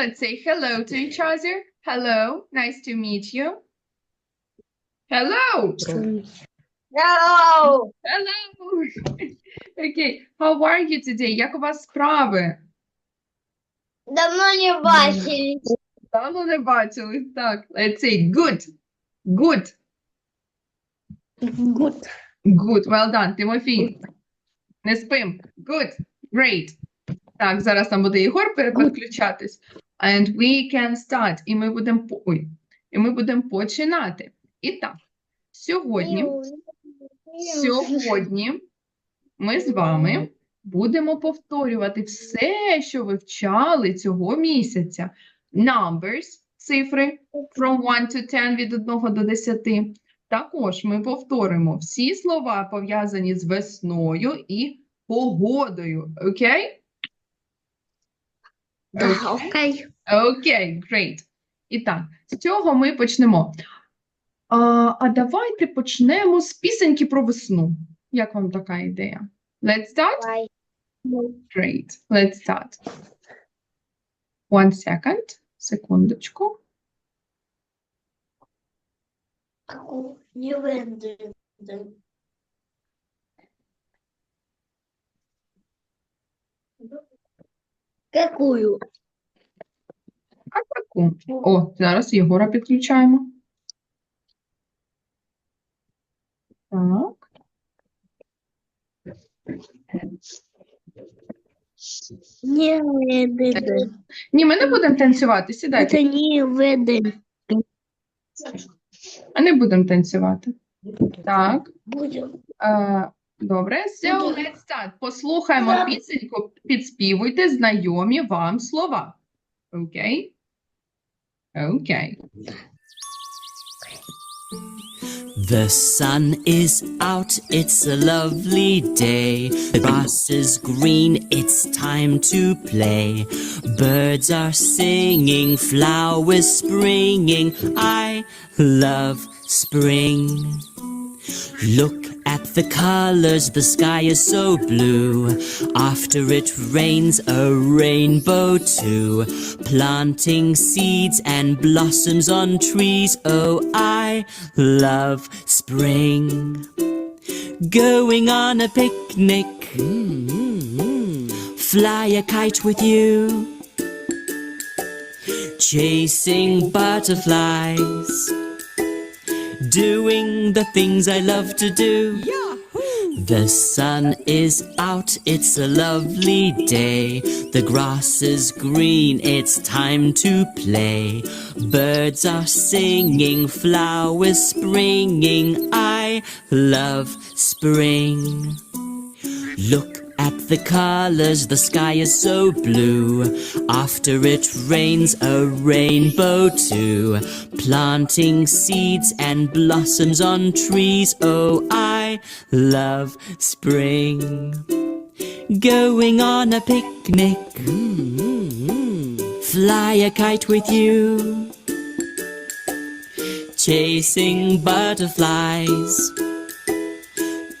Let's say hello to each other. Hello, nice to meet you. Hello. Hello. Hello. Okay, how are you today? Як у вас справи? Давно не бачились. Давно не бачили. Так, let's say good. Good. Good. Good. Well done, Тимофій. Не спим. Good. Great. Так, зараз там буде Ігор пере- переключатись. And we can start. І ми будемо ой. І ми будемо починати. І так, сьогодні, сьогодні ми з вами будемо повторювати все, що ви вчали цього місяця. Numbers, цифри from 1 to 10, від 1 до 10. Також ми повторимо всі слова, пов'язані з весною і погодою. Окей? Окей. Окей, great. І так, з цього ми почнемо. А, а давайте почнемо з пісеньки про весну. Як вам така ідея? Let's start? Great. Let's start. One second. Секундочку. Не Какую? А таку. О, зараз Єгора підключаємо. Так. Не видно. Ні, ми не будемо танцювати. Сідайте. Это не видно. А не будемо танцювати. Так. Будем. Е, добре. So, let's start. Послухаємо пісеньку, підспівуйте знайомі вам слова. Окей? Окей. The sun is out, it's a lovely day. The grass is green, it's time to play. Birds are singing, flowers springing. I love spring. Look at the colors, the sky is so blue. After it rains, a rainbow too. Planting seeds and blossoms on trees. Oh, I love spring. Going on a picnic. Mm, Fly a kite with you. Chasing butterflies doing the things I love to do. The sun is out, it's a lovely day. The grass is green, it's time to play. Birds are singing, flowers springing. I love spring. Look at the colors, the sky is so blue. After it rains, a rainbow too. Planting seeds and blossoms on trees. Oh, I love spring. Going on a picnic. Fly a kite with you. Chasing butterflies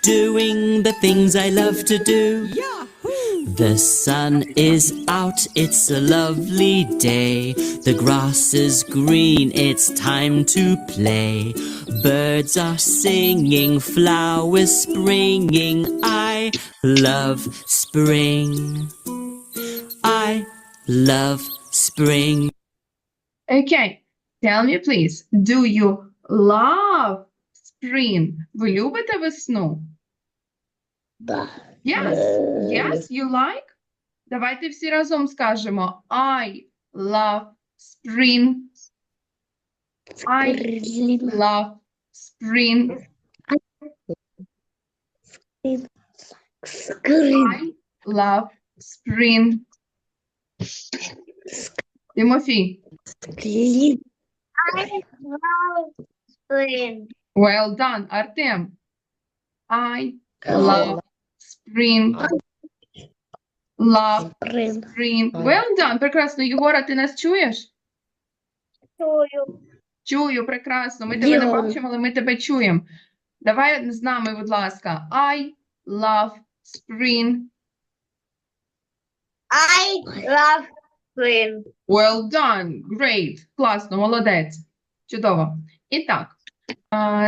doing the things I love to do. The sun is out, it's a lovely day. The grass is green, it's time to play. Birds are singing, flowers springing. I love spring. I love spring. Okay. Tell me, please, do you love spring? Ви любите весну? Да. Yes. Yes, you like? Давайте всі разом скажемо I love spring. I love spring. Скрин. I love spring. Тимофій. Скрин. Спринг. Well done, Артем. I love spring. Love spring. Well done, прекрасно. Єгора, ти нас чуєш? Чую. Чую, прекрасно. Ми тебе не бачимо, але ми тебе чуємо. Давай з нами, будь ласка. I love spring. I love Сын. Well done, great, класно, молодець. Чудово. І так,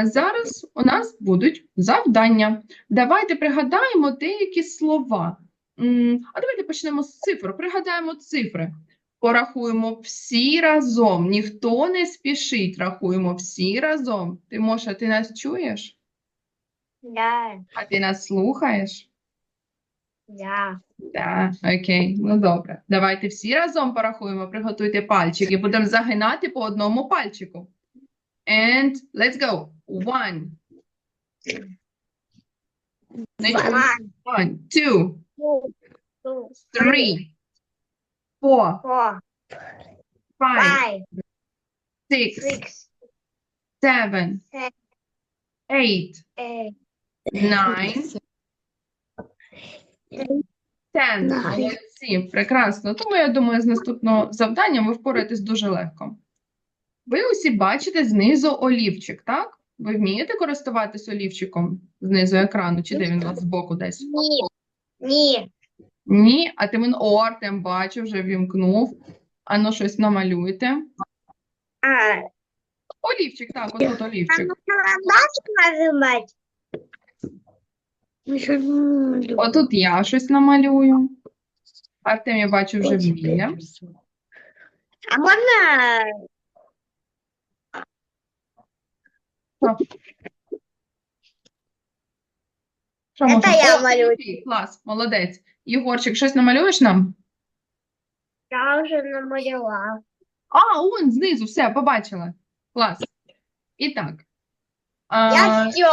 зараз у нас будуть завдання. Давайте пригадаємо деякі слова. А давайте почнемо з цифр. Пригадаємо цифри. Порахуємо всі разом. Ніхто не спішить. Рахуємо всі разом. Тимоша, ти нас чуєш? Да, А ти нас слухаєш? да. Так, окей, ну добре. Давайте всі разом порахуємо, приготуйте пальчики. Будемо загинати по одному пальчику. And let's go. One. One, One, two, three, four, four, five, five, six, six, seven, seven, eight, eight, nine, ten. Молодці, прекрасно. Тому я думаю, з наступного завдання ви впораєтесь дуже легко. Ви усі бачите знизу олівчик, так? Ви вмієте користуватись олівчиком знизу екрану, чи де він у вас збоку десь? Ні, ні. Ні, а ти мен О, Артем бачу, вже вімкнув. Ану, щось намалюйте. А, Олівчик, так, отут олівчик. не люблю. Отут я щось намалюю. Артем, я бачу, вже вміє. А можно Що Це можна? я О, малюю. Тимофій, клас, молодець. Єгорчик, щось намалюєш нам? я уже намалевала? А, он знизу, все, побачила. Клас. І так. А, Я все.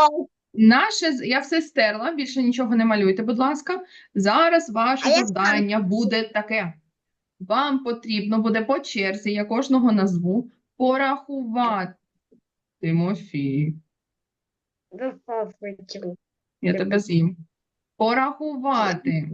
Наше, з- я все стерла, більше нічого не малюйте, будь ласка. Зараз ваше А я завдання буде таке. Вам потрібно буде по черзі, я кожного назву, порахувати. Тимофій, я тебе з'їм. Порахувати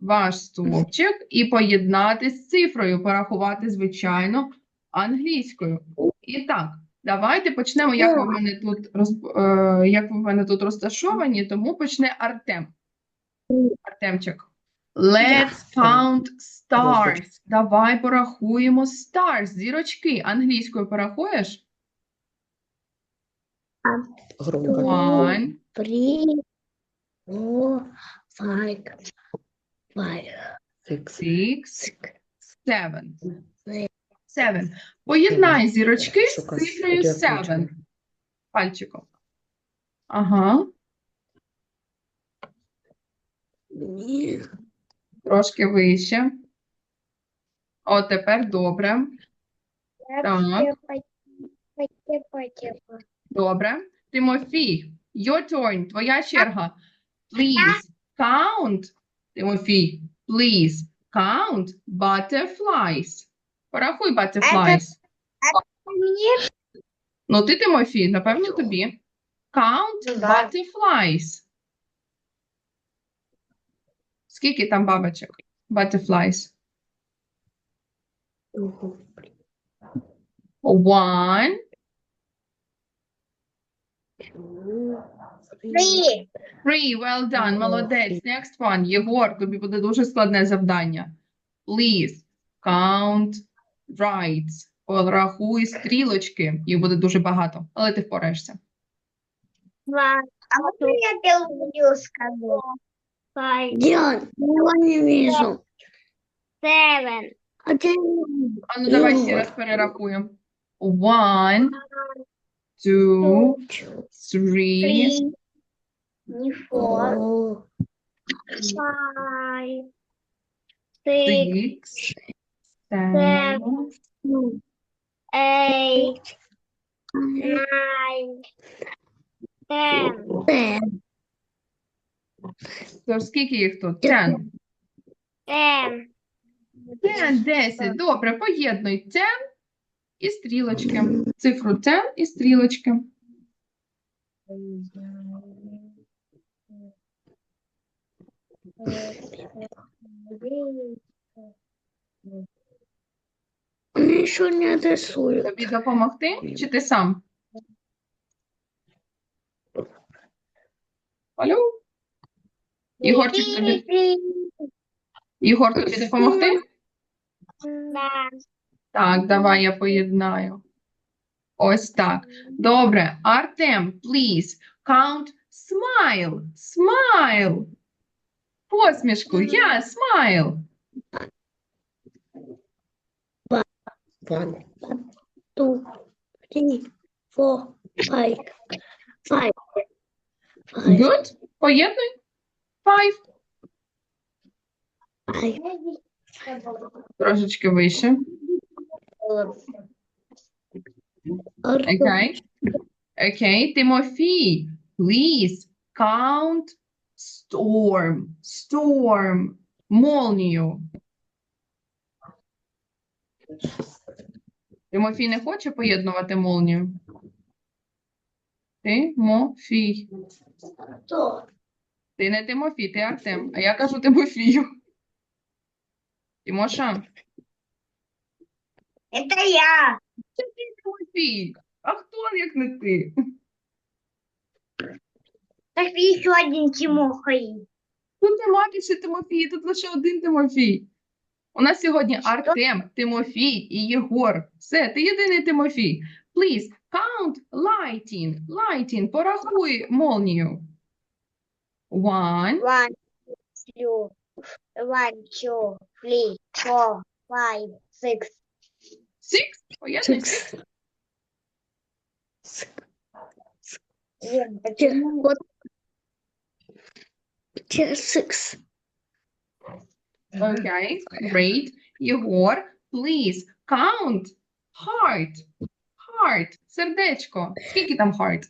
ваш стовпчик і поєднати з цифрою, порахувати, звичайно, англійською. І так, давайте почнемо, як ви в мене тут, роз... е, як ви в мене тут розташовані, тому почне Артем. Артемчик. Let's count stars. Давай порахуємо stars, зірочки. Англійською порахуєш? Громко. One, Three, four, five, five, six, six, seven. seven. Seven. Поєднай зірочки з цифрою seven. Пальчиком. Ага, трошки вище. О, тепер добре. Так. Добре. Тимофій, your turn, твоя черга. Please count. Тимофій, please count butterflies. Порахуй butterflies. Ну, ти, Тимофій, напевно, тобі. Count Ну, butterflies. Скільки там бабочок? Butterflies. One, three, three, well done, молодець. Next one. Єгор, тобі буде дуже складне завдання. Please count right. Порахуй стрілочки. Їх буде дуже багато, але ти впораєшся. Два. А вот я белую скажу. Five, я не вижу. seven, А ну давай ще раз перерахуємо. One, two, three, four, five, six, seven, eight, nine, ten, То скільки їх тут? Ten. ten. Ten, 10. Добре, поєднуй ten і стрілочки. Цифру ten і стрілочки. Они не рисуют. Тобі допомогти? Чи ти сам? Алло? Єгорчик, тобі, Єгор, тобі допомогти? Да. Так, давай я поєднаю. Ось так. Добре. Артем, please, count smile. Smile. Посмішку. Yeah, smile. One, two, three, four, five, five, five, Good. Поєднуй. Five. five. Трошечки вище. Окей. Окей. Тимофій, please, count storm. Storm. Молнію. Тимофій не хоче поєднувати молнію? Тимофій. Хто? Ти не Тимофій, ти Артем. А я кажу Тимофію. Тимоша, Это я. це ти Тимофій. А хто, як не ти? Так еще один Тимохой. Тут нема більше Тимофій, тут лише один Тимофій. У нас сьогодні Артем, Тимофій і Єгор. Все, ти єдиний Тимофій. Please, count lighting. Lighting, порахуй молнію. One, One, two, one, two, three, four, five, six. Six. Поєднуй. Вот. Че- Six. Okay, great. Єгор, please, count heart. Heart, сердечко. Скільки там heart?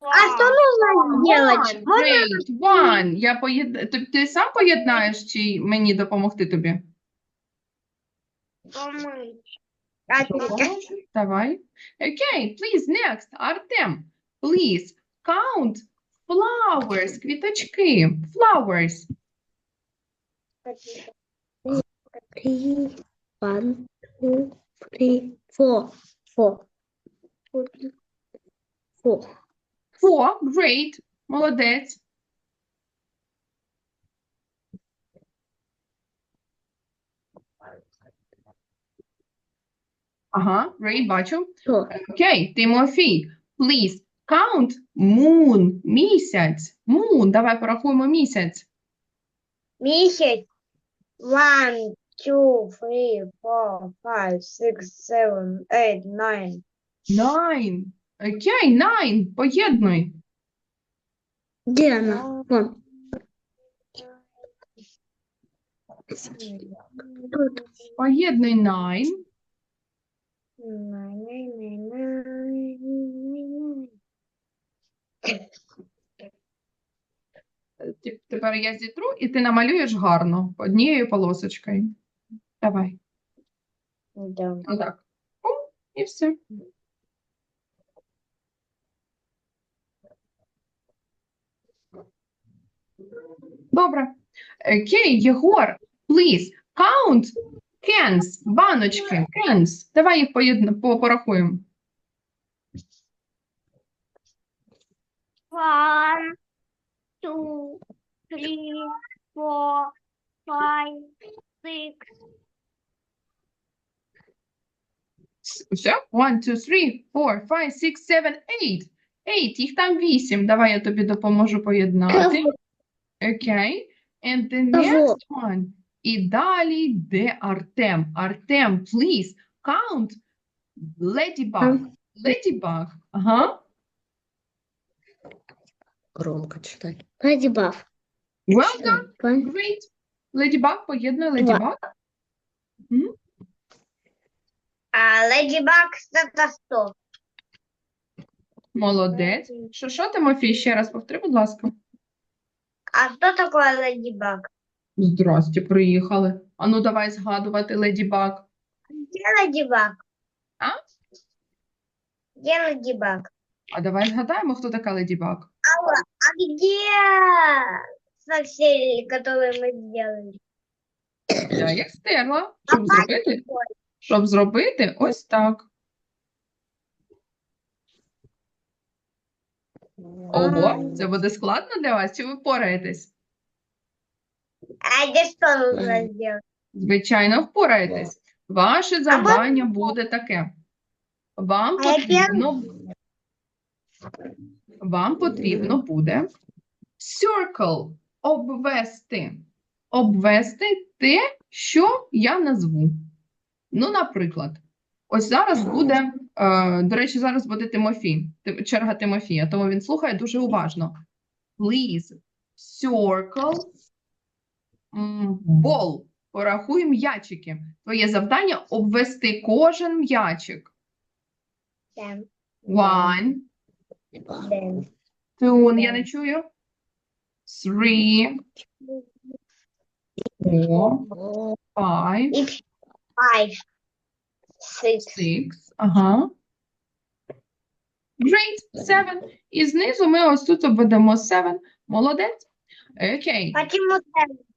А что нужно сделать? Great, one. Я поєд... Ти, ти сам поєднаєш чи мені допомогти тобі? помыть? Отлично. Давай. Okay, please, next. Артем, please, count flowers, квіточки. Flowers. Three. One, two, three, four. Four. Four. Four, great. Молодець. Ага, great, бачу. Окей, Тимофій, please, count moon, місяць. Moon, давай порахуємо місяць. Месяц. One, two, three, four, five, six, seven, eight, nine. Nine. Окей, nine, поєднуй. Где она? Вон. Поєднуй nine. Тепер я зітру, і ти намалюєш гарно, однією полосочкою. Давай. Да. Отак. Пум, і все. Добре. Окей, Єгор, please, count cans, баночки, cans. Давай їх поєдна, по- порахуємо. One, two, three, four, five, six, Все? One, two, three, four, five, six, seven, eight. Eight, їх там вісім. Давай я тобі допоможу поєднати. Окей. And the next one. І далі йде Артем. Артем, please, count ladybug. Ladybug. Ага. Громко читай. Леди Баф. Welcome. One, Great. Ladybug, поєднуй ladybug. а Леди Баг это сто. Молодець. Що, що, Тимофій, ще раз повтори, будь ласка. А что такое Леди Баг? Здрасте, приїхали. А ну давай згадувати ladybug. Где Леди Баг? А? Где Леди Баг? А давай згадаємо, хто така ladybug. А где саксели, которые мы сделали? Я їх стерла. Щоб зробити? Щоб зробити ось так. Ого, це буде складно для вас, чи ви впораєтесь? А где что нужно сделать? Звичайно, впораєтесь. Ваше завдання буде таке. Вам потрібно, вам потрібно буде circle обвести. Обвести те, що я назву. Ну, наприклад, ось зараз буде, е, до речі, зараз буде Тимофій, черга Тимофія, тому він слухає дуже уважно. Please circle ball. Порахуй м'ячики. Твоє завдання обвести кожен м'ячик. Ten, One, ten, two, я не чую. Three, four, five, five, six, six. Ага. Great, seven. І знизу ми ось тут обведемо seven. Молодець. Окей. Ten?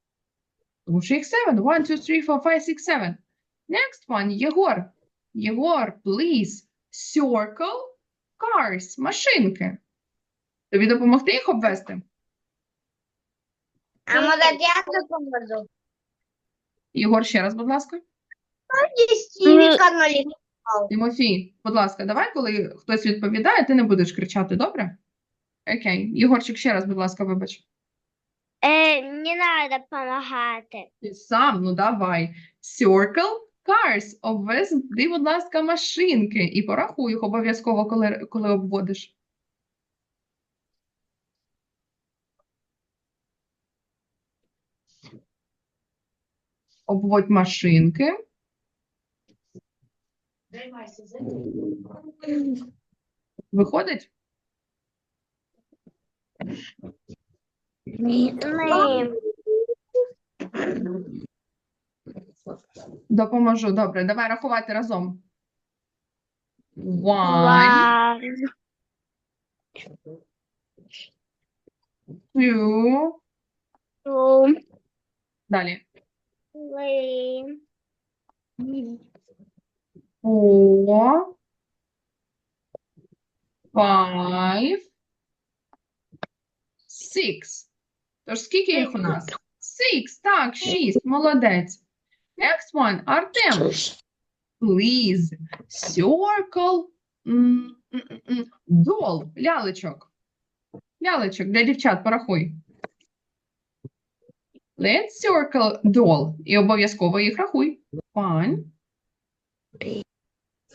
Тому що їх seven. One, two, three, four, five, six, seven. Next one. Єгор. Єгор, please. Circle cars. Машинки. Тобі допомогти їх обвести? А может я допоможу? Єгор, ще раз, будь ласка. Тимофій, будь ласка, давай, коли хтось відповідає, ти не будеш кричати, добре? Окей. Єгорчик, ще раз, будь ласка, вибач. Е, не надо помагати. Ти сам, ну давай. Circle cars. Обведи, будь ласка, машинки. І порахуй їх обов'язково, коли, коли обводиш. Обводь машинки. Виходить? Допоможу. Добре, давай рахувати разом. One, two, далі. Four, five, six. Тож скільки їх у нас? Six, так, шість, молодець. Next one, Артем. Please, circle doll, лялечок. Лялечок, для дівчат, порахуй. Let's circle doll. І обов'язково їх рахуй. One,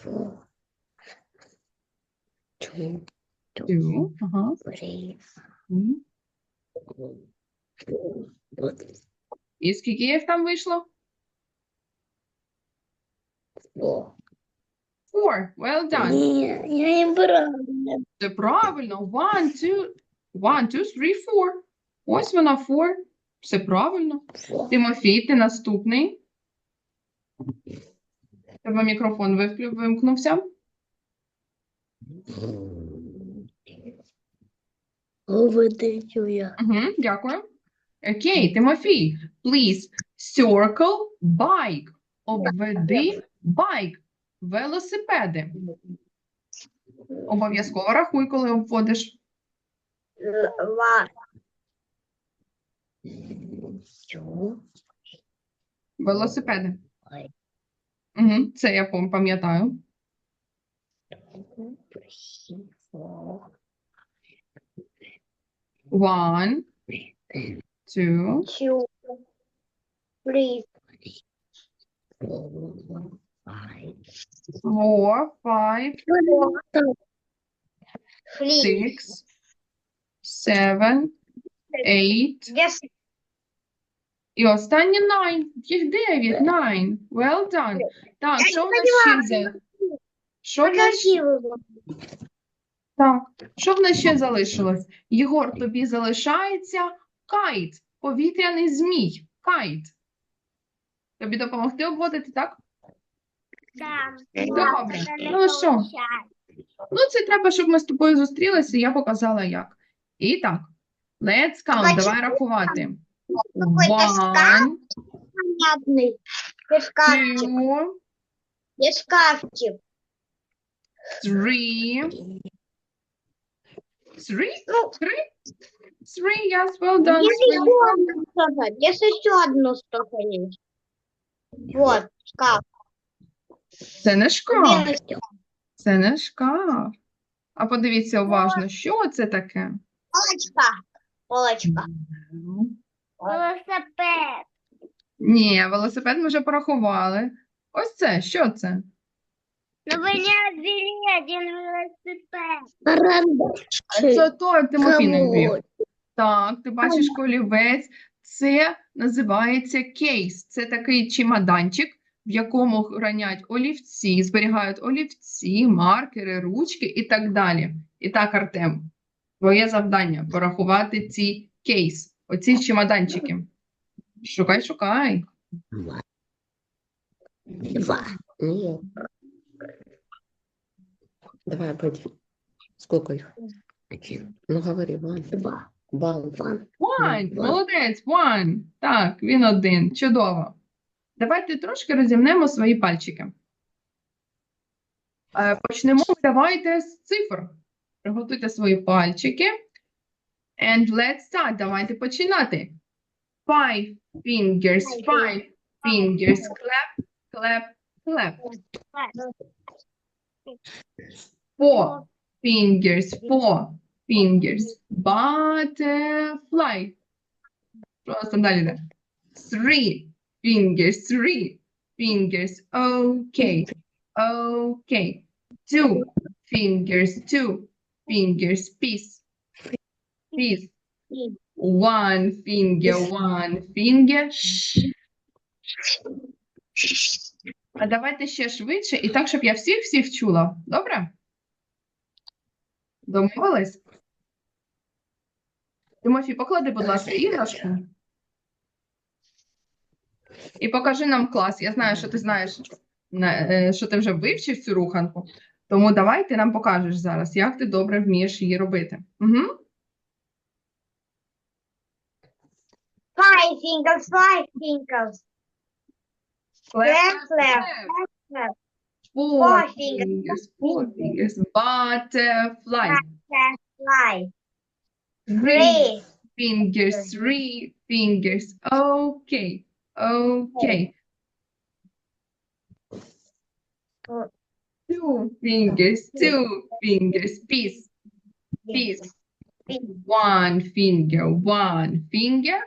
Four. Two. two, ага. Three. І скільки їх там вийшло? Four. Well done. Я не брала. Це правильно. One, two, one, two, three, four. Ось вона, four. Все правильно. Тимофій, ти наступний. Тебе мікрофон вимкнувся. Я. Угу, дякую. Окей, Тимофій. Please circle bike. Обведи байк. Велосипеди. Обов'язково рахуй, коли обводиш. Велосипеди. Угу, це я пам'ятаю. One, two, Two. Three. Four. Five. Six, seven, eight. Yes. І останнє nine. Їх дев'ять. Nine. Well done. Так, що в нас ще за... Що в нас ще... Так, що в нас ще залишилось? Єгор, тобі залишається кайт, повітряний змій. Кайт. Тобі допомогти обводити, так? Добре. Ну що? Ну, це треба, щоб ми з тобою зустрілися, і я показала як. І так, let's count, давай рахувати. One, понятный. Шкафчик. two, шкафчик. three. Three? Ну, Three? Yes, well done. есть Three. еще одно что-то. Есть еще одно что-то. Вот, шкаф. Це не шкаф. Це не шкаф. А подивіться уважно, що це таке? Полочка. Полочка. Велосипед. Ні, велосипед ми вже порахували. Ось це, що це? Ну, вы не один велосипед. Це той Тимофій не. Так, ти бачиш колівець. Це називається кейс. Це такий чемоданчик, в якому хранять олівці, зберігають олівці, маркери, ручки і так далі. І так, Артем, твоє завдання порахувати ці кейс, оці чемоданчики. Шукай, шукай. Два. Два. Давай. Сколько их? Один. Ну говори, ван. Два. One, One. молодець, one. Так, він один. Чудово. Давайте трошки розімнемо свої пальчики. Е, Почнемо, давайте з цифр. Приготуйте свої пальчики. And let's start. Давайте починати. Five fingers, five fingers. Clap, clap, clap. Four fingers, four fingers. Butterfly. Просто далі йде. Three fingers, three fingers. Okay, okay. Two fingers, two fingers. Peace, peace. One finger, one finger. Shh. А давайте ще швидше і так, щоб я всіх-всіх чула. Добре? Домовились? Тимофій, поклади, будь ласка, іграшку. І покажи нам клас. Я знаю, що ти знаєш, е, що ти вже вивчив цю руханку. Тому давай ти нам покажеш зараз, як ти добре вмієш її робити. Угу. Five fingers, five fingers. Clap, clap, clap. Four Four fingers. four fingers. Butterfly. Fly. Three fingers, three fingers. Okay, okay. Two fingers, two fingers. Peace, peace. One finger, one finger.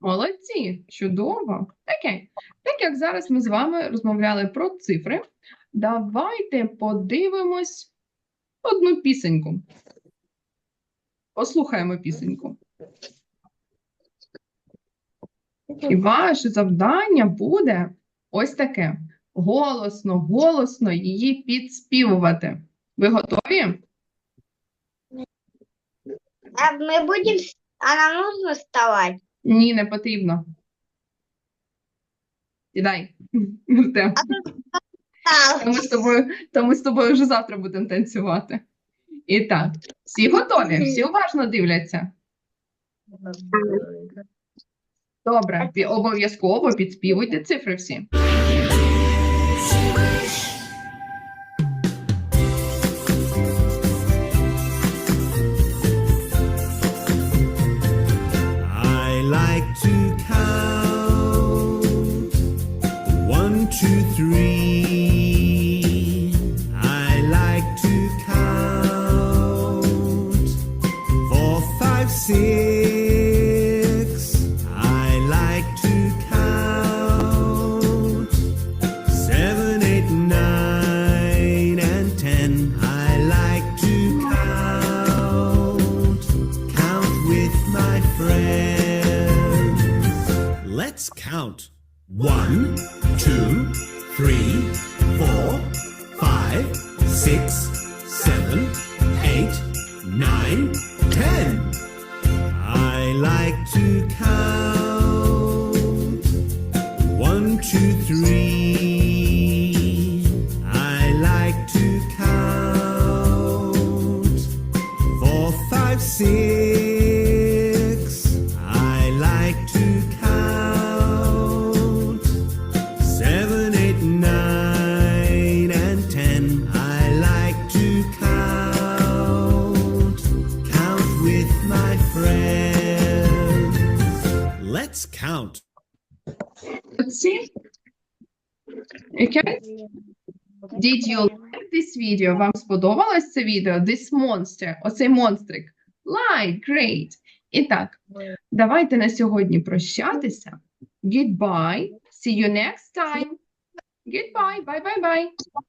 Молодці, чудово. Окей. Так як зараз ми з вами розмовляли про цифри, давайте подивимось одну пісеньку. Послухаємо пісеньку. І ваше завдання буде ось таке: голосно, голосно її підспівувати. Ви готові? А мы будем... с- А нам нужно вставать? Ні, не потрібно. Сідай. Артем. А, Та ми з тобою, та ми з тобою вже завтра будемо танцювати. І так, всі готові, всі уважно дивляться. Добре, обов'язково підспівуйте цифри всі. I like to count one, two, three. Okay? Did you like this video? Вам сподобалось це відео? This monster, оцей монстрик. Like, great. І так, давайте на сьогодні прощатися. Goodbye. See you next time. Goodbye. Bye, bye, bye.